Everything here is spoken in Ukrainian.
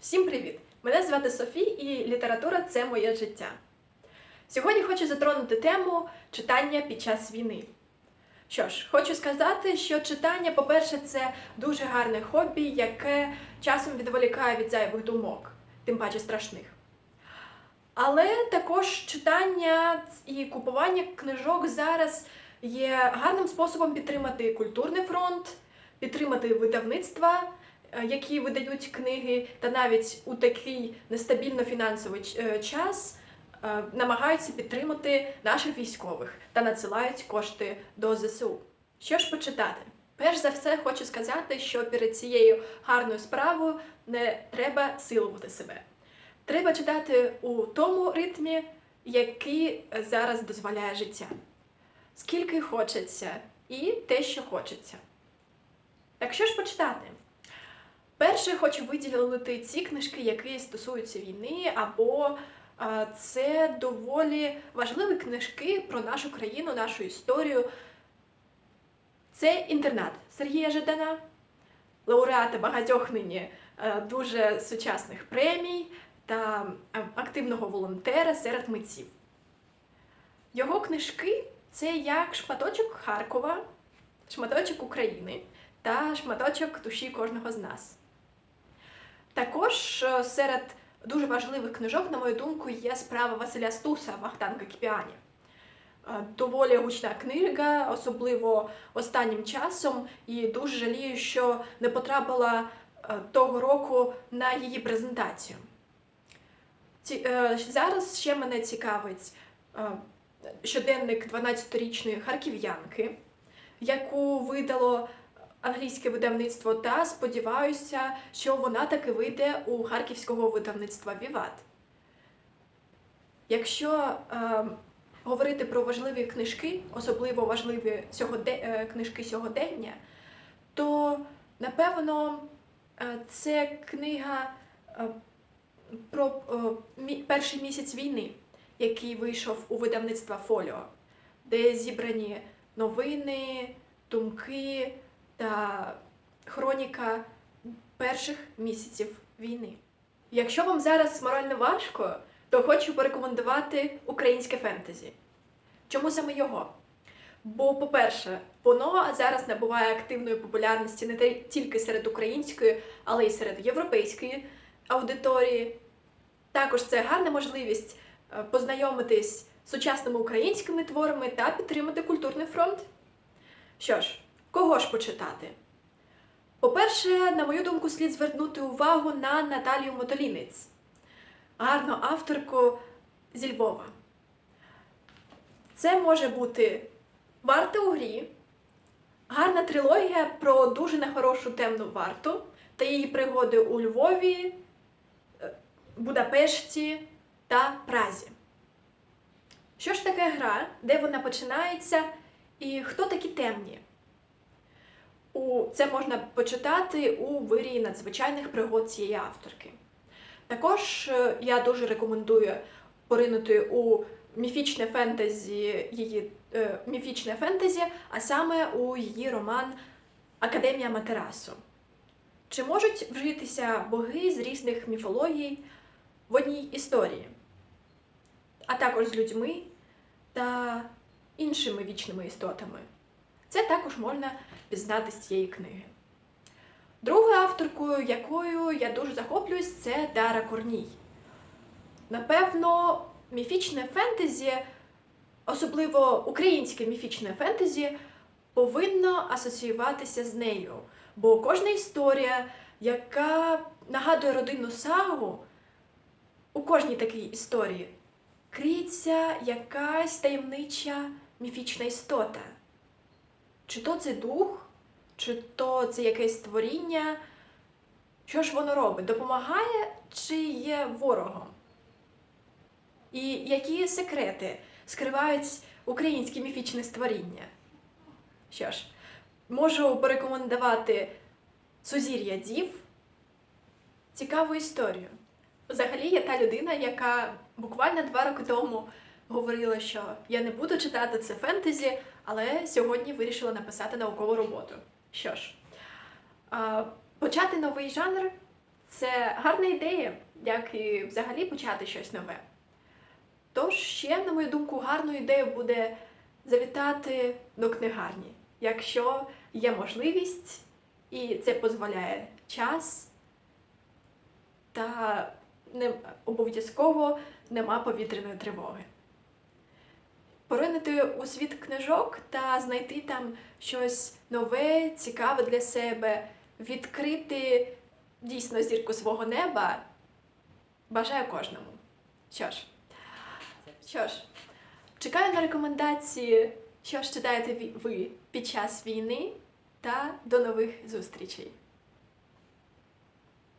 Всім привіт! Мене звати Софі, і література це моє життя. Сьогодні хочу затронути тему читання під час війни. Що ж, хочу сказати, що читання, по-перше, це дуже гарне хобі, яке часом відволікає від зайвих думок, тим паче страшних. Але також читання і купування книжок зараз є гарним способом підтримати культурний фронт, підтримати видавництва, які видають книги, та навіть у такий нестабільно фінансовий е, час е, намагаються підтримати наших військових та надсилають кошти до ЗСУ. Що ж почитати? Перш за все, хочу сказати, що перед цією гарною справою не треба силувати себе. Треба читати у тому ритмі, який зараз дозволяє життя. Скільки хочеться, і те, що хочеться. Так що ж почитати? Перше, хочу виділити ці книжки, які стосуються війни, або це доволі важливі книжки про нашу країну, нашу історію. Це інтернат Сергія Жадана, лауреата багатьох нині е, дуже сучасних премій та активного волонтера серед митців. Його книжки це як шматочок Харкова, шматочок України та шматочок душі кожного з нас. Також е, серед дуже важливих книжок, на мою думку, є справа Василя Стуса Вахтанга Кіпіані. Е, Доволі гучна книга, особливо останнім часом, і дуже жалію, що не потрапила е, того року на її презентацію. Ці, е, зараз ще мене цікавить е, щоденник 12-річної харків'янки, яку видало англійське видавництво, та сподіваюся, що вона таки вийде у харківського видавництва Віват. Якщо е, говорити про важливі книжки, особливо важливі сьогоде, е, книжки сьогодення, то напевно е, це книга е, про перший місяць війни, який вийшов у видавництва Фоліо, де зібрані новини, думки та хроніка перших місяців війни. Якщо вам зараз морально важко, то хочу порекомендувати українське фентезі. Чому саме його? Бо, по-перше, воно зараз набуває активної популярності не тільки серед української, але й серед європейської аудиторії. Також це гарна можливість е, познайомитись з сучасними українськими творами та підтримати культурний фронт. Що ж, кого ж почитати? По-перше, на мою думку, слід звернути увагу на Наталію Мотолінець, гарну авторку зі Львова. Це може бути Варта у грі, гарна трилогія про дуже нехорошу темну варту та її пригоди у Львові, е, Будапешті та Празі. Що ж таке гра, де вона починається, і хто такі темні? У це можна почитати у вирії надзвичайних пригод цієї авторки. Також е, я дуже рекомендую поринути у міфічне фентезі, її е, міфічне фентезі, а саме у її роман Академія Матерасу. Чи можуть вжитися боги з різних міфологій в одній історії, а також з людьми та іншими вічними істотами? Це також можна пізнати з цієї книги. Другою авторкою, якою я дуже захоплююсь, це Дара Корній. Напевно, міфічне фентезі, особливо українське міфічне фентезі, повинно асоціюватися з нею. Бо кожна історія, яка нагадує родинну сагу, у кожній такій історії криється якась таємнича міфічна істота. Чи то це дух, чи то це якесь творіння. Що ж воно робить? Допомагає чи є ворогом? І які секрети скривають українські міфічні створіння? Що ж, можу порекомендувати Сузір'я Дів цікаву історію. Взагалі, я та людина, яка буквально два роки тому говорила, що я не буду читати це фентезі, але сьогодні вирішила написати наукову роботу. Що ж, почати новий жанр Це гарна ідея, як і взагалі почати щось нове. Тож ще, на мою думку, гарною ідеєю буде завітати до книгарні, якщо є можливість і це дозволяє час, та не обов'язково нема повітряної тривоги. Поринути у світ книжок та знайти там щось нове, цікаве для себе, відкрити дійсно зірку свого неба. Бажаю кожному. Що ж, що ж, чекаю на рекомендації, що ж читаєте ви під час війни, та до нових зустрічей.